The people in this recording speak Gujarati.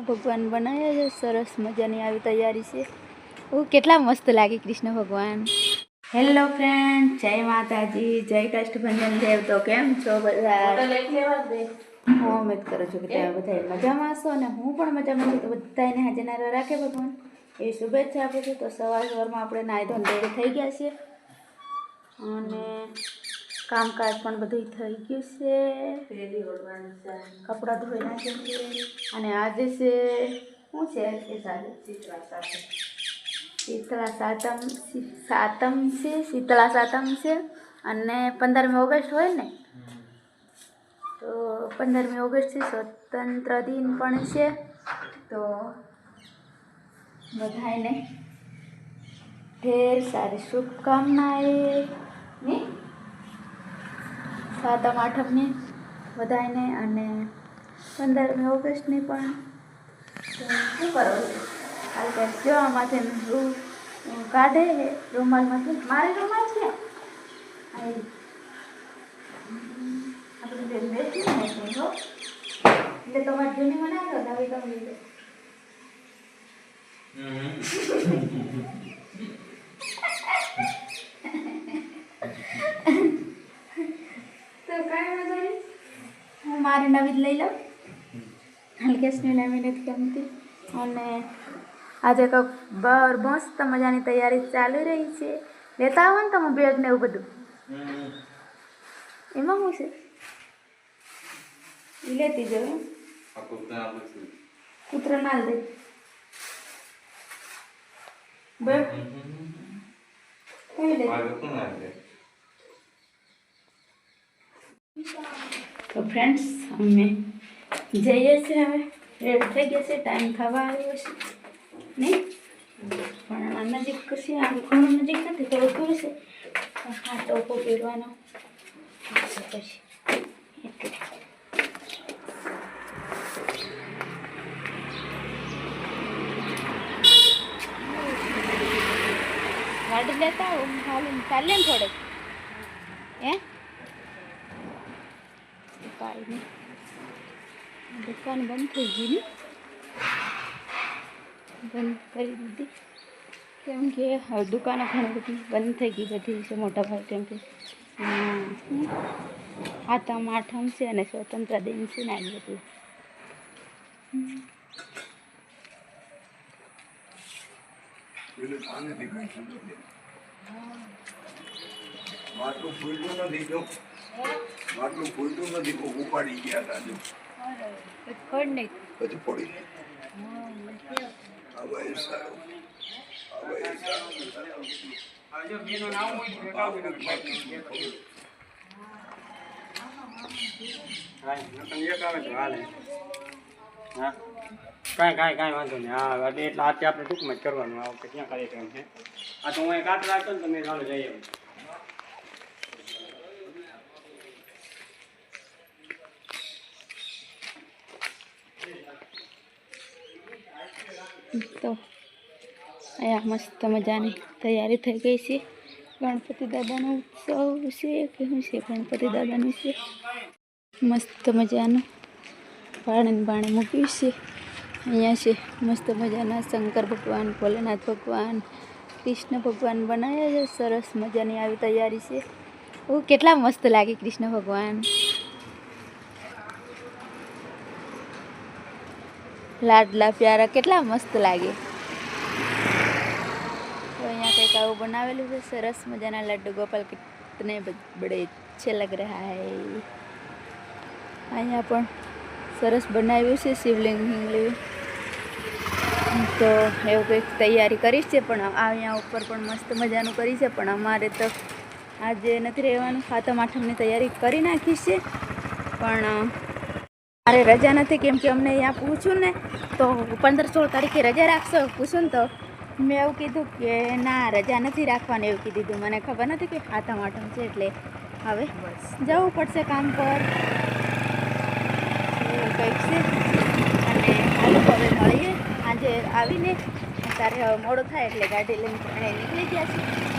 ભગવાન બનાવ્યા છે. સરસ મજાની આવી તૈયારી છે. ઓ કેટલા મસ્ત લાગે કૃષ્ણ ભગવાન. હેલો ફ્રેન્ડ જય માતાજી જય કષ્ટભંજન દેવ. તો કેમ છો બધા? હું ઉમેદ કરું છું કે તમે બધા મજામાં હશો અને હું પણ મજામાં છું. તો બધાને હાજર રાખે ભગવાન. એ શુભેચ્છા આપું છું. તો સવાર સવારમાં આપણે ધોઈને રેડી થઈ ગયા છીએ. અને કામકાજ પણ બધું થઈ ગયું છે. કપડાં ધોઈ નાખ્યા છે અને આજે છે શું છે? શીતળા સાતમ સાતમ છે શીતળા સાતમ છે. અને પંદરમી ઓગસ્ટ હોય ને? તો પંદરમી ઓગસ્ટ છે સ્વતંત્ર દિન પણ છે. તો બધાને ઢેર સારી શુભકામનાએ સાતમ, આઠમની બધાને અને પંદરમી ઓગસ્ટની પણ. શું કરો કાલ જો આમાંથી રૂ કાઢે રૂમાલમાંથી મારે રૂમાલ છે. આપણે એટલે તમારી જૂની મનાવી દો તમે લીધે તો કાંઈ વાંધો નહીં હું મારી નવી જ લઈ લઉં હલકેશની નવી નથી ગમતી. અને આજે કંઈક બર મસ્ત મજાની તૈયારી ચાલી રહી છે. લેતા આવો ને તમે બેગ ને એવું બધું. એમાં શું છે? એ લેતી જાવ કૂતરો ના દે બેગ કઈ લેતી તો ફ્રેન્ડ્સ અમે જઈએ છીએ હવે. રેડ થઈ ગયા છે ટાઈમ થવા આવ્યો છે. નહીં? પણ આ નજીક છે આ ઘણું નજીક નથી, થોડું દૂર છે. હા ટોપો પહેરવાનો પછી ગાડી લેતા આવો ચાલે ને થોડેક. હે? કાંઈ નહીં દુકાન બંધ થઈ ગઈ ને. બંધ કરી દીધી. કેમ કે દુકાનો ઘણી બધી બંધ થઈ ગઈ બધી છે, મોટા ભાગ કેમ કે. આઠમ આઠમ છે અને સ્વતંત્ર દિન છે ને આવી બધું. માટલું ફૂલતું નથી જો. માટલું ફૂલતું નથી કોક ઉપાડી ગયા હતા જો. પછી પડી હવે સારું હવે સારું કાંઈ કાંઈ કાંઈ વાંધો નહીં. હા એટલે આજે આપણે ટૂંકમાં જ કરવાનું આ વખતે ક્યાં કાર્યક્રમ છે આ તો હું એક આટલા રાખતો ને તમે ચાલો જઈએ. તો અહીંયા મસ્ત મજાની તૈયારી થઈ ગઈ છે. ગણપતિ દાદાનો ઉત્સવ છે કે શું છે? ગણપતિ દાદાનું છે. મસ્ત મજાનું પાણી પાણી મૂક્યું છે. અહીંયા છે મસ્ત મજાના શંકર ભગવાન, ભોલેનાથ ભગવાન, કૃષ્ણ ભગવાન બનાવ્યા છે. સરસ મજાની આવી તૈયારી છે. ઓ, કેટલા મસ્ત લાગે કૃષ્ણ ભગવાન. લાડલા પ્યારા કેટલા મસ્ત લાગે. તો અહીંયા કંઈક આવું બનાવેલું છે, સરસ મજાના લડ્ડુ ગોપાલ કિતને બડે છે લગ રહ્યા હે. અહીંયા પણ સરસ બનાવ્યું છે શિવલિંગ હિંગલિંગ તો એવું કંઈક તૈયારી કરી છે, પણ અહીંયા ઉપર પણ મસ્ત મજાનું કરી છે, પણ અમારે તો આજે નથી રહેવાનું. ખાતમ આઠમની તૈયારી કરી નાખી છે, પણ મારે રજા નથી કેમ કે અમને અહીંયા પૂછ્યું ને, તો પંદર સોળ તારીખે રજા રાખશો? પૂછ્યું ને તો મેં એવું કીધું કે ના, રજા નથી રાખવાની એવું કીધું મને ખબર નથી કે હાથમ આઠમ છે એટલે હવે જવું પડશે કામ પર. કંઈક છે. અને હવે મળીએ. આજે આવીને તારે મોડો થાય એટલે ગાડી લઈને નીકળી ગયા છે